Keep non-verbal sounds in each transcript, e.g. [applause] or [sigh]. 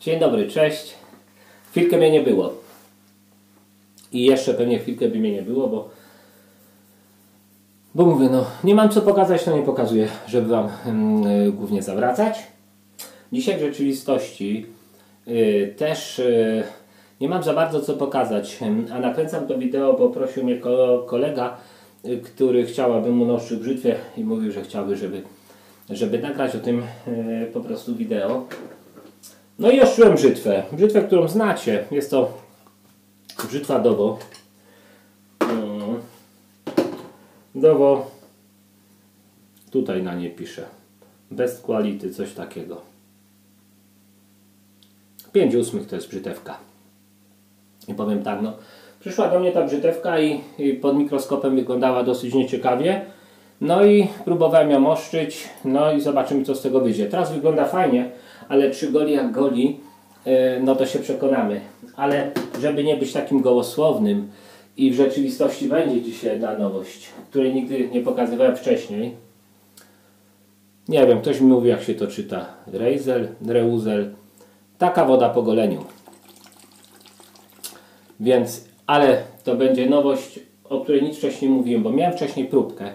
Dzień dobry, cześć. Chwilkę mnie nie było. I jeszcze pewnie chwilkę by mnie nie było, bo bo mówię, no nie mam co pokazać, to nie pokazuję, żeby Wam yy, głównie zawracać. Dzisiaj w rzeczywistości yy, też yy, nie mam za bardzo co pokazać, a nakręcam to wideo, bo prosił mnie ko kolega, y, który chciałabym mu noszczyć brzytwę i mówił, że chciałby, żeby, żeby nagrać o tym y, po prostu wideo. No i oszczyłem brzytwę. Brzytwę, którą znacie. Jest to brzytwa Dowo. Mm. Dowo. Tutaj na nie piszę. Best quality, coś takiego. 5 ósmych to jest brzytewka. I powiem tak, no. Przyszła do mnie ta brzytewka i, i pod mikroskopem wyglądała dosyć nieciekawie. No i próbowałem ją oszczyć. No i zobaczymy co z tego wyjdzie. Teraz wygląda fajnie ale czy goli jak goli, e, no to się przekonamy. Ale żeby nie być takim gołosłownym i w rzeczywistości będzie dzisiaj jedna nowość, której nigdy nie pokazywałem wcześniej. Nie wiem, ktoś mi mówi jak się to czyta. Reizel, Reuzel. Taka woda po goleniu. Więc, ale to będzie nowość, o której nic wcześniej mówiłem, bo miałem wcześniej próbkę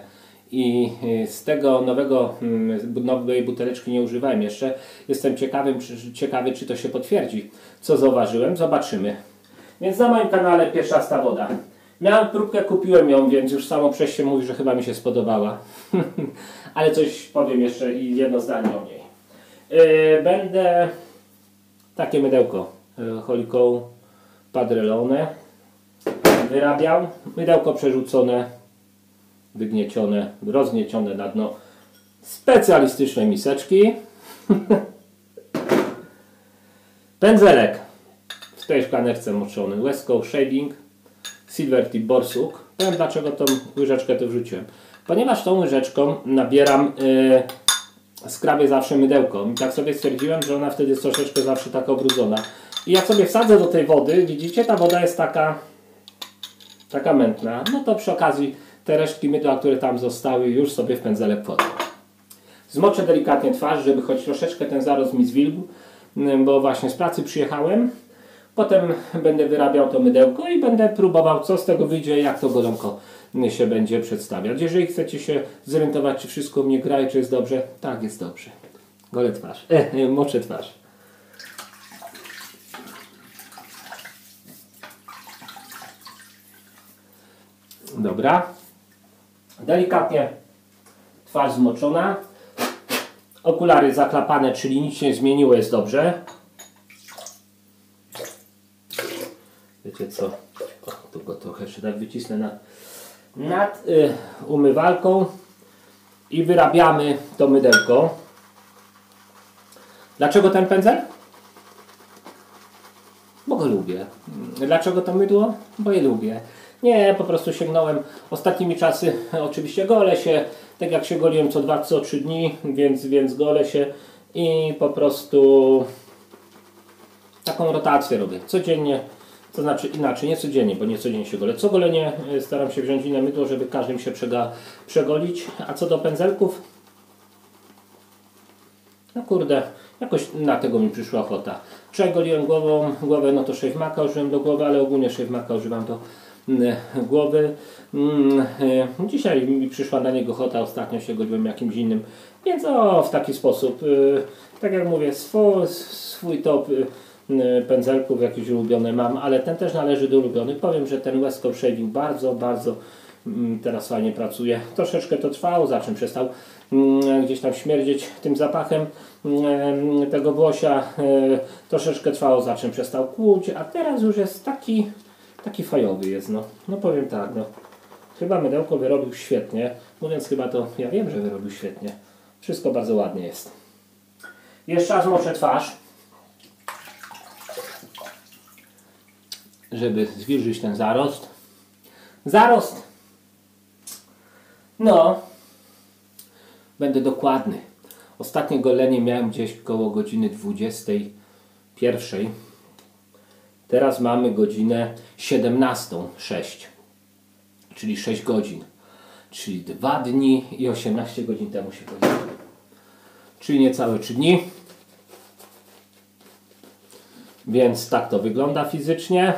i y, z tego nowego, mm, nowej buteleczki nie używałem jeszcze. Jestem ciekawy, ciekawy, czy to się potwierdzi. Co zauważyłem? Zobaczymy. Więc na moim kanale pierwsza sta woda. Miałem próbkę, kupiłem ją, więc już samo przejście mówi, że chyba mi się spodobała. [laughs] Ale coś powiem jeszcze i jedno zdanie o niej. Yy, będę takie mydełko yy, Holiką Padrelone wyrabiał. Mydełko przerzucone wygniecione, rozgniecione na dno specjalistycznej miseczki. [laughs] Pędzelek w tej szklaneczce moczony West Coast Shading Silver Tip Borsuk. Powiem dlaczego tą łyżeczkę tu wrzuciłem. Ponieważ tą łyżeczką nabieram yy, zawsze mydełko. I tak sobie stwierdziłem, że ona wtedy jest troszeczkę zawsze taka obrudzona. I jak sobie wsadzę do tej wody, widzicie, ta woda jest taka taka mętna. No to przy okazji te resztki mydła, które tam zostały, już sobie w pędzelek wchodzą. Zmoczę delikatnie twarz, żeby choć troszeczkę ten zarost mi zwilgł, mm, bo właśnie z pracy przyjechałem. Potem będę wyrabiał to mydełko i będę próbował, co z tego wyjdzie, jak to golonko się będzie przedstawiać. Jeżeli chcecie się zorientować, czy wszystko mnie gra i czy jest dobrze, tak jest dobrze. Golę twarz, [laughs] e, moczę twarz. Dobra. Delikatnie twarz zmoczona. Okulary zaklapane, czyli nic się nie zmieniło, jest dobrze. Wiecie co? O, tu go trochę jeszcze tak wycisnę nad, nad y, umywalką i wyrabiamy to mydełko. Dlaczego ten pędzel? Bo go lubię. Dlaczego to mydło? Bo je lubię. Nie, po prostu sięgnąłem ostatnimi czasy, [laughs] oczywiście golę się, tak jak się goliłem co 2, co 3 dni, więc, więc golę się i po prostu taką rotację robię codziennie, to znaczy inaczej, nie codziennie, bo nie codziennie się golę. Co golenie e, staram się wziąć inne mydło, żeby każdym się przega, przegolić. A co do pędzelków, no kurde, jakoś na tego mi przyszła ochota. Wczoraj goliłem głową, głowę, no to shave maka użyłem do głowy, ale ogólnie shave maka używam do głowy. Mm, e, dzisiaj mi przyszła na niego ochota, ostatnio się godziłem jakimś innym, więc o, w taki sposób. E, tak jak mówię, swój, swój top e, pędzelków jakiś ulubiony mam, ale ten też należy do ulubionych. Powiem, że ten Coast Shaving bardzo, bardzo mm, teraz fajnie pracuje. Troszeczkę to trwało, za czym przestał gdzieś tam śmierdzieć tym zapachem tego włosia. Troszeczkę trwało, za czym przestał kłuć, a teraz już jest taki Taki fajowy jest, no. No powiem tak, no. Chyba mydełko wyrobił świetnie. Mówiąc chyba to, ja wiem, że wyrobił świetnie. Wszystko bardzo ładnie jest. Jeszcze raz moczę twarz. Żeby zwilżyć ten zarost. Zarost. No. Będę dokładny. Ostatnie golenie miałem gdzieś koło godziny 21. Teraz mamy godzinę 17.06, czyli 6 godzin. Czyli 2 dni i 18 godzin temu się pojawiło. Czyli niecałe 3 dni. Więc tak to wygląda fizycznie.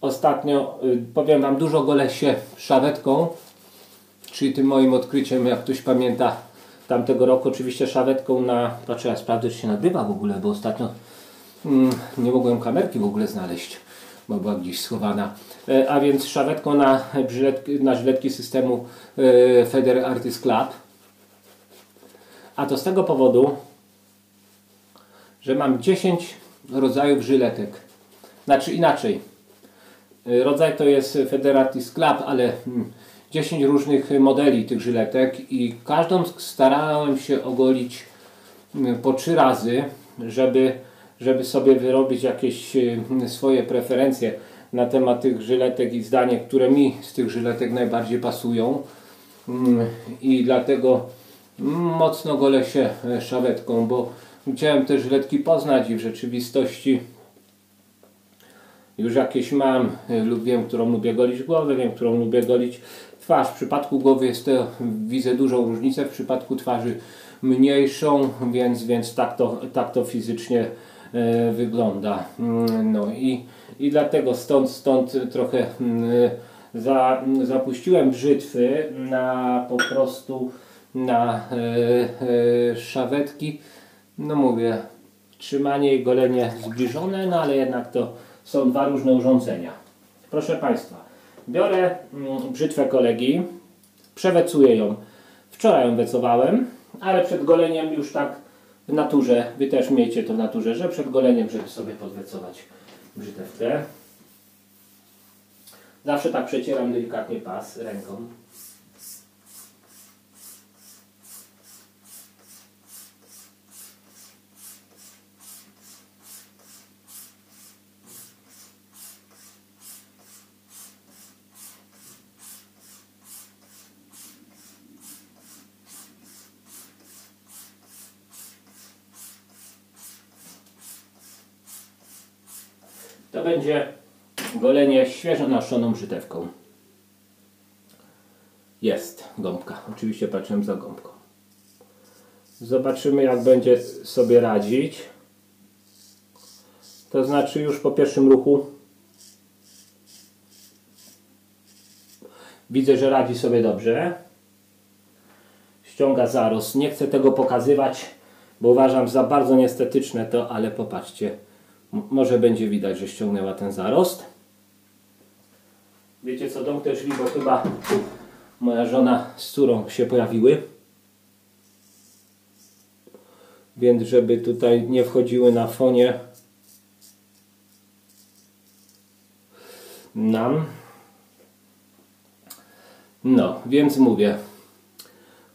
Ostatnio, y, powiem Wam, dużo gole się szawetką, czyli tym moim odkryciem, jak ktoś pamięta, tamtego roku oczywiście szawetką na, patrzę, ja czy się nagrywa w ogóle, bo ostatnio mm, nie mogłem kamerki w ogóle znaleźć, bo była gdzieś schowana. E, a więc szawetką na, żyletki, na żyletki systemu e, Feder Artist Club. A to z tego powodu, że mam 10 rodzajów żyletek. Znaczy inaczej. E, rodzaj to jest Federatis Club, ale 10 mm, różnych modeli tych żyletek i każdą starałem się ogolić mm, po trzy razy, żeby, żeby sobie wyrobić jakieś mm, swoje preferencje na temat tych żyletek i zdanie, które mi z tych żyletek najbardziej pasują. I dlatego mocno golę się e, szawetką, bo chciałem te żyletki poznać i w rzeczywistości już jakieś mam e, lub wiem, którą lubię golić głowę, wiem, którą lubię golić twarz. W przypadku głowy jest to, widzę dużą różnicę, w przypadku twarzy mniejszą, więc, więc tak, to, tak to fizycznie e, wygląda. Mm, no i, i dlatego stąd, stąd trochę mm, za, zapuściłem brzytwy na po prostu na e, e, szawetki. No mówię, trzymanie i golenie zbliżone, no ale jednak to są dwa różne urządzenia. Proszę Państwa, biorę mm, brzytwę kolegi, przewecuję ją. Wczoraj ją wecowałem, ale przed goleniem już tak w naturze, Wy też miejcie to w naturze, że przed goleniem, żeby sobie podwecować brzytewkę. Zawsze tak przecieram delikatnie pas ręką. To będzie golenie świeżo naszoną brzytewką. Jest gąbka. Oczywiście patrzyłem za gąbką. Zobaczymy jak będzie sobie radzić. To znaczy już po pierwszym ruchu widzę, że radzi sobie dobrze. Ściąga zarost. Nie chcę tego pokazywać, bo uważam za bardzo niestetyczne to, ale popatrzcie może będzie widać, że ściągnęła ten zarost. Wiecie co, dom też bo chyba moja żona z córą się pojawiły. Więc żeby tutaj nie wchodziły na fonie nam. No, więc mówię.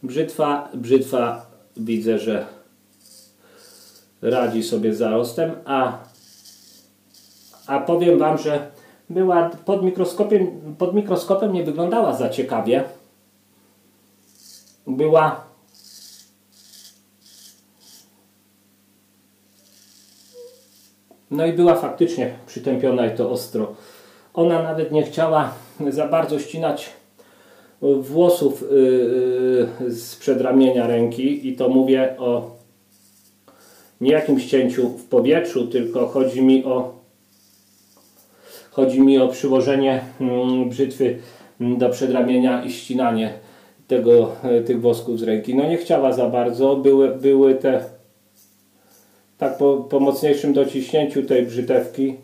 Brzytwa, brzytwa widzę, że radzi sobie z zarostem, a a powiem Wam, że była pod mikroskopem, pod mikroskopem nie wyglądała za ciekawie. Była No i była faktycznie przytępiona i to ostro. Ona nawet nie chciała za bardzo ścinać włosów z przedramienia ręki i to mówię o nie jakimś cięciu w powietrzu, tylko chodzi mi o Chodzi mi o przyłożenie mm, brzytwy mm, do przedramienia i ścinanie tego, e, tych wosków z ręki. No nie chciała za bardzo, były, były te tak po, po mocniejszym dociśnięciu tej brzytewki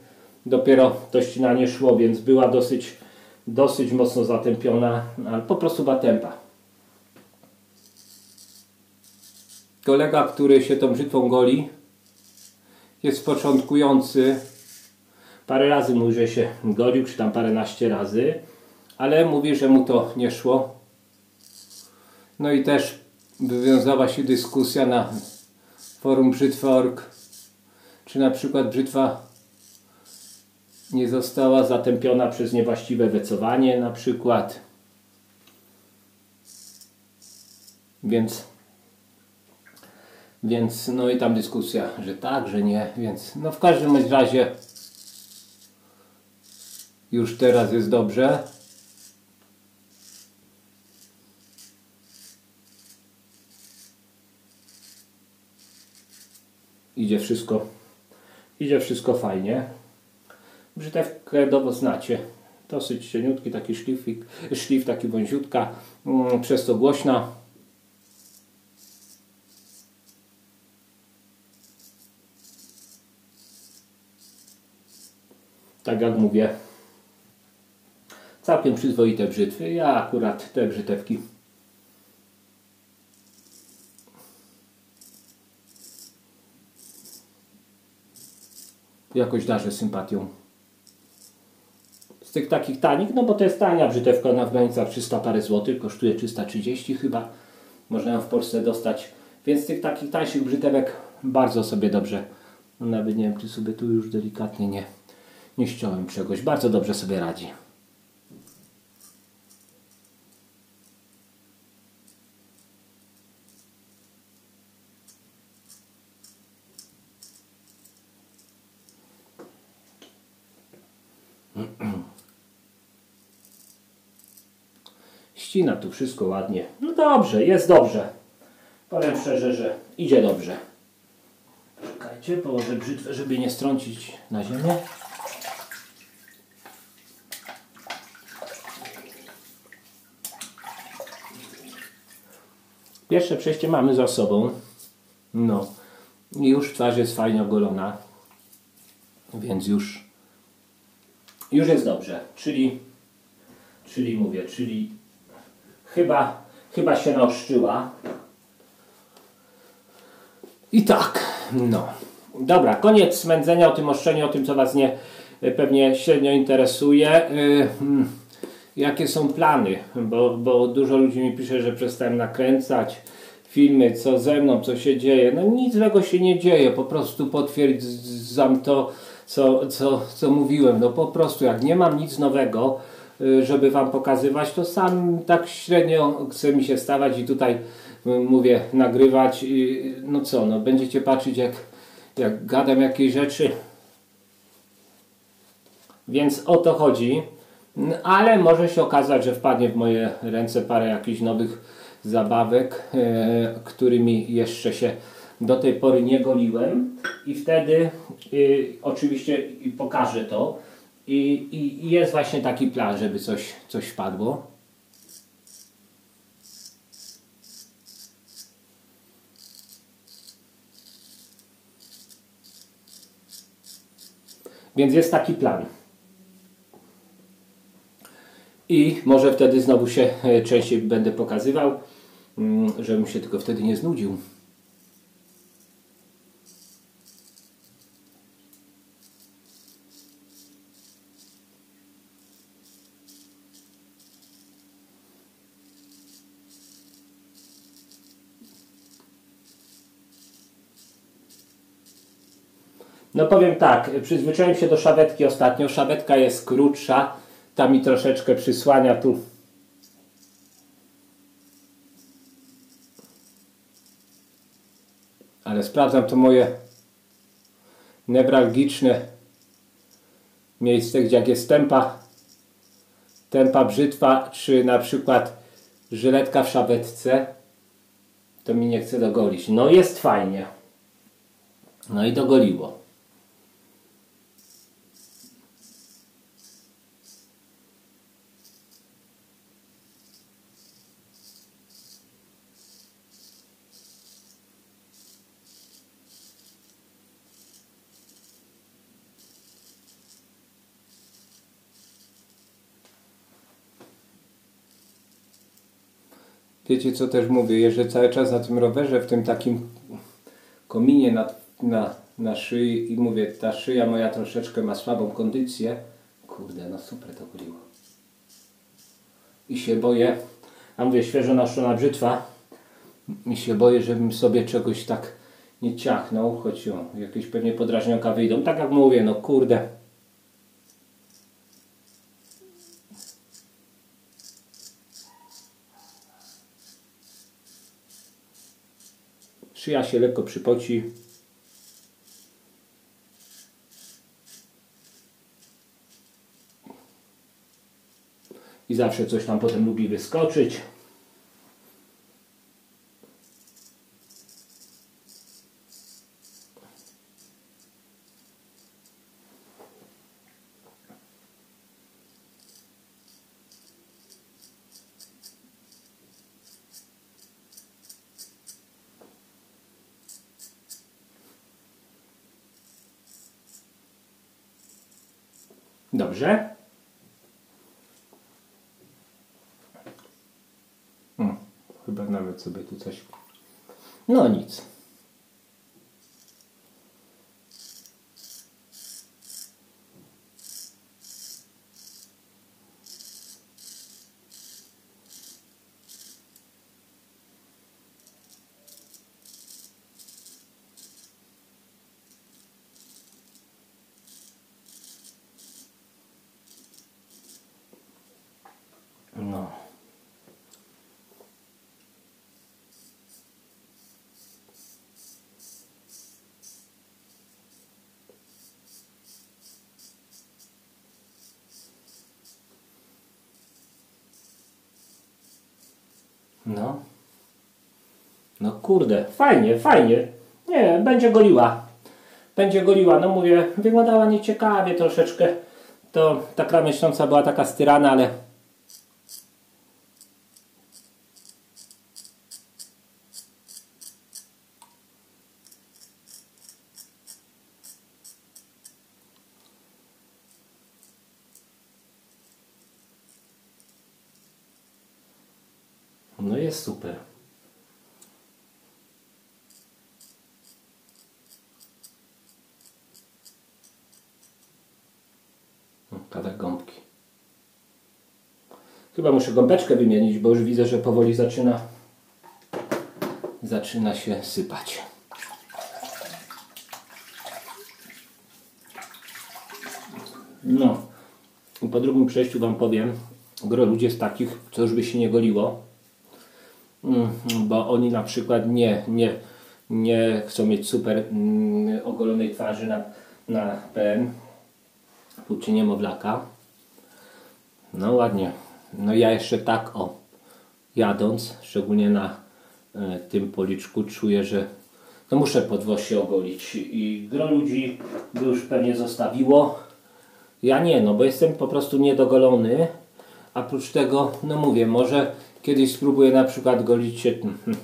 dopiero to ścinanie szło, więc była dosyć, dosyć mocno zatępiona, ale po prostu batępa. Kolega, który się tą brzytwą goli, jest początkujący Parę razy mówi, że się golił, czy tam paręnaście razy, ale mówi, że mu to nie szło. No i też wywiązała się dyskusja na forum brzytwa.org, czy na przykład brzytwa nie została zatępiona przez niewłaściwe wecowanie na przykład. Więc więc no i tam dyskusja, że tak, że nie, więc no w każdym razie już teraz jest dobrze. idzie wszystko, idzie wszystko fajnie. Brzytewkę dobo znacie. Dosyć cieniutki taki szlifik, szlif taki wąziutka, mm, przez to głośna. Tak jak mówię, całkiem przyzwoite brzytwy. Ja akurat te brzytewki jakoś darzę sympatią. Z tych takich tanich, no bo to jest tania brzytewka na w granicach 300 parę złotych, kosztuje 330 chyba. Można ją w Polsce dostać. Więc z tych takich tańszych brzytewek bardzo sobie dobrze. Nawet nie wiem, czy sobie tu już delikatnie nie, nie ściąłem czegoś. Bardzo dobrze sobie radzi. Ścina tu wszystko ładnie. No dobrze, jest dobrze. Powiem szczerze, że idzie dobrze. Czekajcie, położę brzytwę, żeby nie strącić na ziemię. Pierwsze przejście mamy za sobą. No. I już twarz jest fajnie ogolona. Więc już już jest dobrze. Czyli czyli mówię, czyli chyba chyba się naoszczyła. I tak, no. Dobra, koniec smędzenia o tym oszczeniu, o tym co Was nie pewnie średnio interesuje. Yy, jakie są plany? Bo, bo dużo ludzi mi pisze, że przestałem nakręcać filmy, co ze mną, co się dzieje. No nic złego się nie dzieje, po prostu potwierdzam to, co, co, co mówiłem. No po prostu, jak nie mam nic nowego, y, żeby Wam pokazywać, to sam tak średnio chce mi się stawać i tutaj y, mówię, nagrywać. No co, no będziecie patrzeć jak, jak gadam jakieś rzeczy. Więc o to chodzi. Ale może się okazać, że wpadnie w moje ręce parę jakichś nowych zabawek, e, którymi jeszcze się do tej pory nie goliłem i wtedy y, oczywiście pokażę to I, i, jest właśnie taki plan, żeby coś, coś wpadło. Więc jest taki plan. I może wtedy znowu się e, częściej będę pokazywał, mm, żebym się tylko wtedy nie znudził. No powiem tak, przyzwyczaiłem się do szawetki ostatnio. Szawetka jest krótsza, ta mi troszeczkę przysłania tu. Ale sprawdzam to moje newralgiczne miejsce, gdzie jak jest tempa, tempa brzytwa, czy na przykład żyletka w szawetce, to mi nie chce dogolić. No jest fajnie. No i dogoliło. Wiecie co też mówię, jeżdżę cały czas na tym rowerze w tym takim kominie na, na, na szyi i mówię, ta szyja moja troszeczkę ma słabą kondycję. Kurde, no super to goliło. I się boję, a mówię, świeżo naszona brzytwa i się boję, żebym sobie czegoś tak nie ciachnął, choć jakieś pewnie podrażnioka wyjdą. Tak jak mówię, no kurde, Szyja się lekko przypoci. I zawsze coś tam potem lubi wyskoczyć. Dobrze. Hmm, chyba nawet sobie tu coś. No nic. No. No. No kurde, fajnie, fajnie. Nie, będzie goliła. Będzie goliła. No mówię, wyglądała nieciekawie troszeczkę. To taka miesiąca była taka styrana, ale No jest super. Kawałek gąbki. Chyba muszę gąbeczkę wymienić, bo już widzę, że powoli zaczyna zaczyna się sypać. No. Po drugim przejściu Wam powiem, gro ludzi jest takich, co już by się nie goliło, bo oni na przykład nie, nie, nie chcą mieć super mm, ogolonej twarzy na, na ten płcie niemowlaka. No ładnie. No ja jeszcze tak o, jadąc, szczególnie na e, tym policzku, czuję, że no muszę podwosie ogolić i gro ludzi by już pewnie zostawiło. Ja nie, no bo jestem po prostu niedogolony. A Oprócz tego, no mówię, może kiedyś spróbuję na przykład golić się hmm,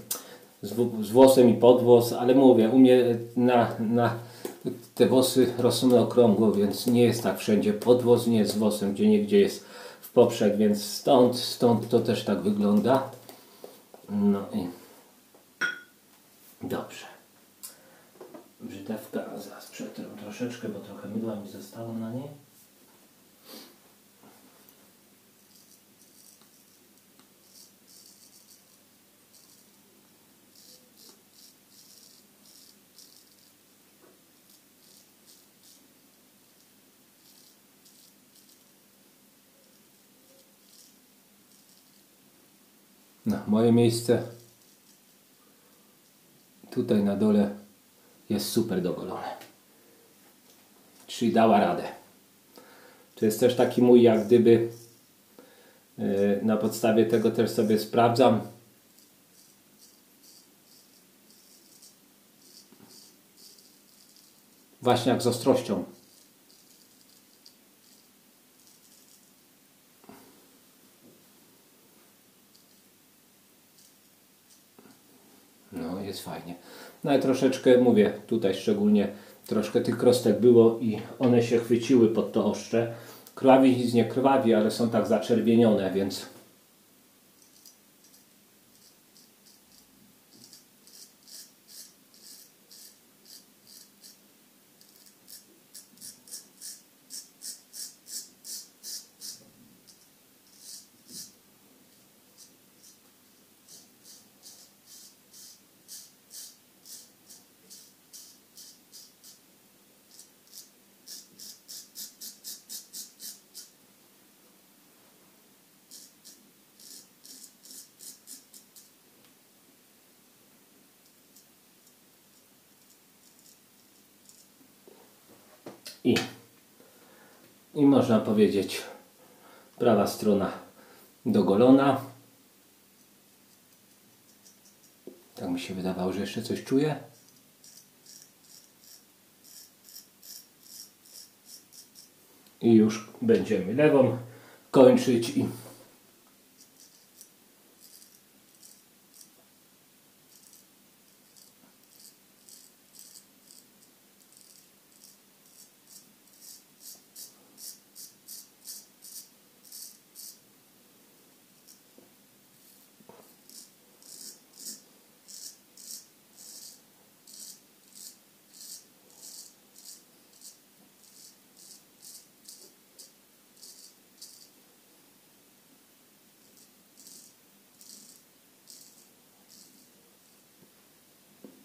z, w- z włosem i podwłos, ale mówię, u mnie na, na te włosy rosną okrągło, więc nie jest tak wszędzie. Podwłos nie jest z włosem, gdzie niegdzie jest w poprzek, więc stąd, stąd to też tak wygląda. No i dobrze. Brzytewka zaraz przetrę troszeczkę, bo trochę mydła mi zostało na niej. No, moje miejsce tutaj na dole jest super dogolone. Czyli dała radę. To jest też taki mój, jak gdyby yy, na podstawie tego też sobie sprawdzam. Właśnie jak z ostrością. No, jest fajnie. No ale troszeczkę, mówię, tutaj szczególnie troszkę tych krostek było i one się chwyciły pod to oszcze. Krwawi nic nie krwawi, ale są tak zaczerwienione, więc i, i można powiedzieć prawa strona dogolona. Tak mi się wydawało, że jeszcze coś czuję. I już będziemy lewą kończyć i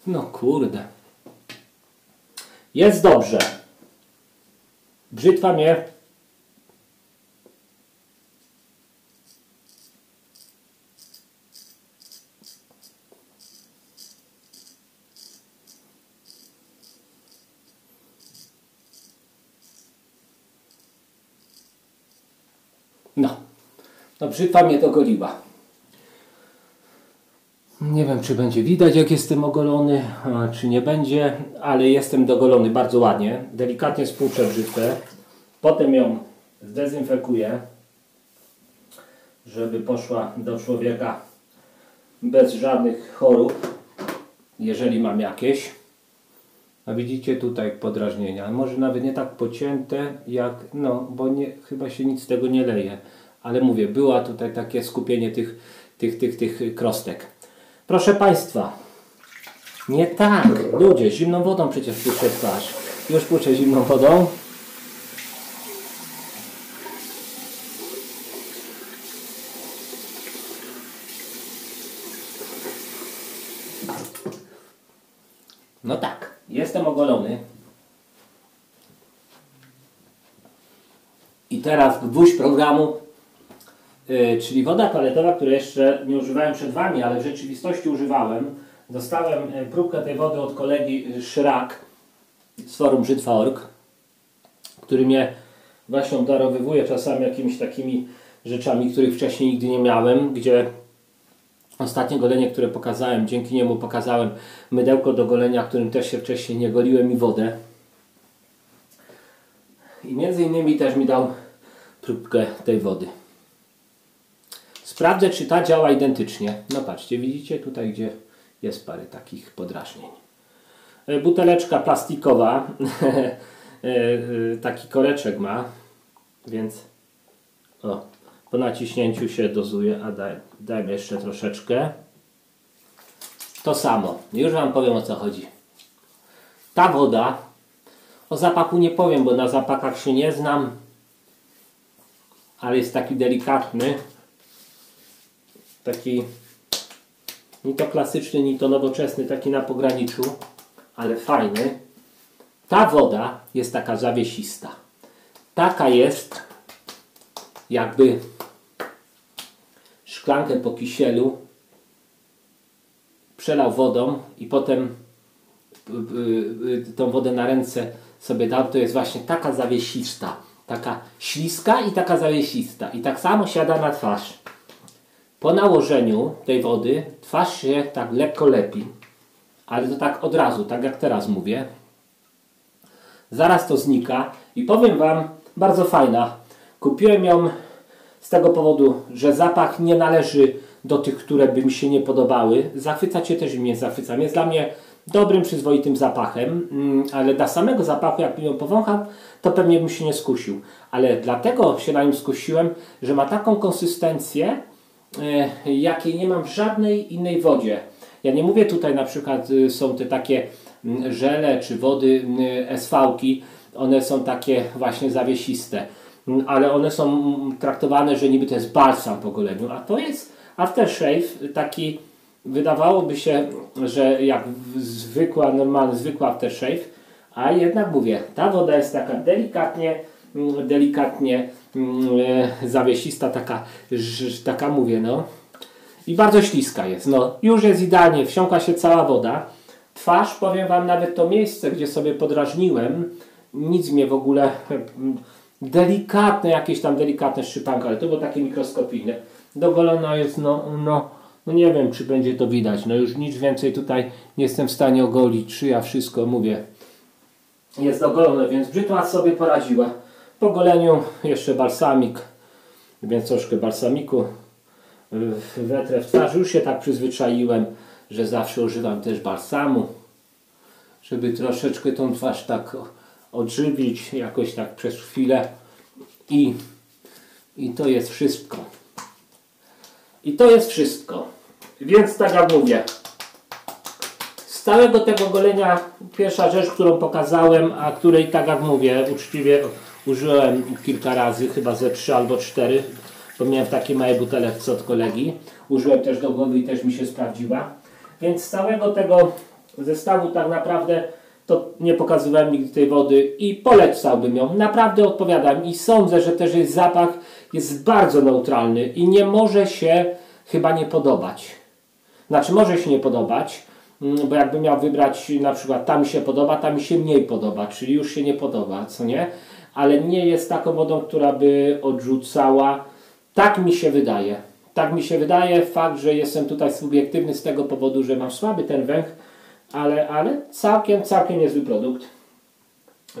No kurde. Jest dobrze. Brzytwa mnie No. No brzytwa mnie dogoliła. Nie wiem, czy będzie widać, jak jestem ogolony, czy nie będzie, ale jestem dogolony bardzo ładnie. Delikatnie spłuczę brzytwę. Potem ją zdezynfekuję, żeby poszła do człowieka bez żadnych chorób, jeżeli mam jakieś. A widzicie tutaj podrażnienia. Może nawet nie tak pocięte, jak, no, bo nie, chyba się nic z tego nie leje. Ale mówię, była tutaj takie skupienie tych, tych, tych, tych krostek. Proszę Państwa, nie tak, ludzie, zimną wodą przecież puszczę twarz. Już puszczę zimną wodą. No tak, jestem ogolony. I teraz gwóźdź programu, czyli woda toaletowa, której jeszcze nie używałem przed Wami, ale w rzeczywistości używałem. Dostałem yy, próbkę tej wody od kolegi Szrak z forum Brzytwa.org, który mnie właśnie darowywuje czasami jakimiś takimi rzeczami, których wcześniej nigdy nie miałem, gdzie Ostatnie golenie, które pokazałem, dzięki niemu pokazałem mydełko do golenia, którym też się wcześniej nie goliłem i wodę. I między innymi też mi dał próbkę tej wody. Sprawdzę, czy ta działa identycznie. No patrzcie, widzicie tutaj, gdzie jest parę takich podrażnień. E, buteleczka plastikowa, [laughs] e, e, taki koreczek ma, więc o, po naciśnięciu się dozuje, a daj, dajmy jeszcze troszeczkę. To samo. Już Wam powiem o co chodzi. Ta woda, o zapachu nie powiem, bo na zapachach się nie znam, ale jest taki delikatny, taki ni to klasyczny, ni to nowoczesny, taki na pograniczu, ale fajny. Ta woda jest taka zawiesista. Taka jest jakby szklankę po kisielu, przelał wodą i potem y, y, tą wodę na ręce sobie dał, to jest właśnie taka zawiesista, taka śliska i taka zawiesista. I tak samo siada na twarz. Po nałożeniu tej wody twarz się tak lekko lepi, ale to tak od razu, tak jak teraz mówię. Zaraz to znika i powiem Wam, bardzo fajna. Kupiłem ją z tego powodu, że zapach nie należy do tych, które by mi się nie podobały. Zachwyca Cię też mnie zachwyca. Jest dla mnie dobrym, przyzwoitym zapachem, mm, ale dla samego zapachu, jak ją powącham, to pewnie bym się nie skusił. Ale dlatego się na nim skusiłem, że ma taką konsystencję, jakiej nie mam w żadnej innej wodzie. Ja nie mówię tutaj na przykład y, są te takie mm, żele czy wody y, SV-ki, one są takie właśnie zawiesiste. Ale one są traktowane, że niby to jest balsam po goleniu, a to jest aftershave taki, wydawałoby się, że jak zwykła, normalny, zwykły aftershave, a jednak mówię, ta woda jest taka delikatnie, mm, delikatnie mm, e, zawiesista, taka, taka mówię, no. I bardzo śliska jest, no. Już jest idealnie, wsiąka się cała woda. Twarz, powiem Wam, nawet to miejsce, gdzie sobie podrażniłem, nic mnie w ogóle delikatne, jakieś tam delikatne szczypanka, ale to było takie mikroskopijne. Dogolona jest, no, no, no nie wiem, czy będzie to widać. No już nic więcej tutaj nie jestem w stanie ogolić. Czy ja wszystko mówię. Jest dogolone, więc brzytwa sobie poradziła. Po goleniu jeszcze balsamik, więc troszkę balsamiku wetrę w twarz. Już się tak przyzwyczaiłem, że zawsze używam też balsamu, żeby troszeczkę tą twarz tak odżywić jakoś tak przez chwilę i, i to jest wszystko. I to jest wszystko. Więc tak jak mówię, z całego tego golenia pierwsza rzecz, którą pokazałem, a której tak jak mówię, uczciwie użyłem kilka razy, chyba ze trzy albo cztery, bo miałem w takiej małej butelce od kolegi. Użyłem też do głowy i też mi się sprawdziła. Więc z całego tego zestawu tak naprawdę to nie pokazywałem nigdy tej wody i polecałbym ją. Naprawdę odpowiadam i sądzę, że też jej zapach jest bardzo neutralny i nie może się chyba nie podobać. Znaczy może się nie podobać, mm, bo jakbym miał wybrać na przykład ta mi się podoba, ta mi się mniej podoba, czyli już się nie podoba, co nie? Ale nie jest taką wodą, która by odrzucała. Tak mi się wydaje. Tak mi się wydaje. Fakt, że jestem tutaj subiektywny z tego powodu, że mam słaby ten węch, ale, ale całkiem, całkiem niezły produkt.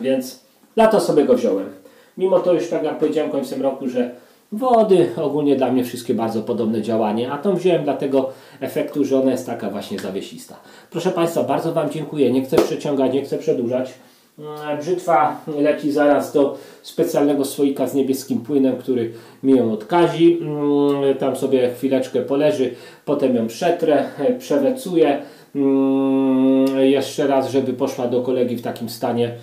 Więc na to sobie go wziąłem. Mimo to już tak jak powiedziałem końcem roku, że wody ogólnie dla mnie wszystkie bardzo podobne działanie, a tą wziąłem dla tego efektu, że ona jest taka właśnie zawiesista. Proszę Państwa, bardzo Wam dziękuję. Nie chcę przeciągać, nie chcę przedłużać. Mm, brzytwa leci zaraz do specjalnego słoika z niebieskim płynem, który mi ją odkazi. Mm, tam sobie chwileczkę poleży, potem ją przetrę, przewecuję Mm, jeszcze raz, żeby poszła do kolegi w takim stanie,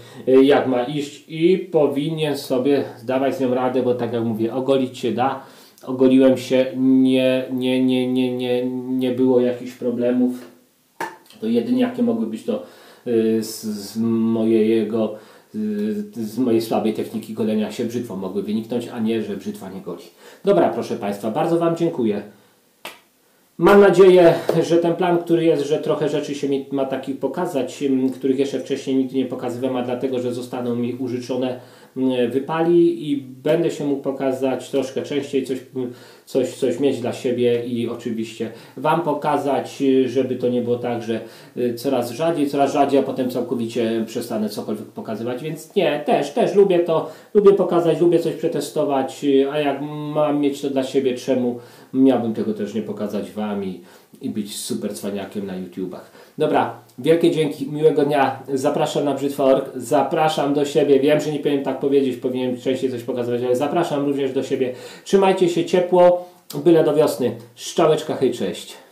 jak ma iść i powinien sobie zdawać z nią radę, bo tak jak mówię, ogolić się da. Ogoliłem się, nie, nie, nie, nie, nie, nie było jakichś problemów. To jedynie jakie mogły być to z, z mojego y, z mojej słabej techniki golenia się brzytwą mogły wyniknąć, a nie, że brzytwa nie goli. Dobra, proszę Państwa, bardzo Wam dziękuję. Mam nadzieję, że ten plan, który jest, że trochę rzeczy się mi ma takich pokazać, których jeszcze wcześniej nigdy nie pokazywałem, a dlatego, że zostaną mi użyczone, wypali i będę się mógł pokazać troszkę częściej, coś, coś, coś mieć dla siebie i oczywiście Wam pokazać, żeby to nie było tak, że y, coraz rzadziej, coraz rzadziej, a potem całkowicie przestanę cokolwiek pokazywać, więc nie, też, też lubię to, lubię pokazać, lubię coś przetestować, y, a jak mam mieć to dla siebie, czemu miałbym tego też nie pokazać Wam i, i być super cwaniakiem na YouTubach. Dobra, wielkie dzięki, miłego dnia. Zapraszam na Brzytwa.org, zapraszam do siebie. Wiem, że nie powinienem tak powiedzieć, powinienem częściej coś pokazywać, ale zapraszam również do siebie. Trzymajcie się ciepło, byle do wiosny. Szczałeczka, hej, cześć.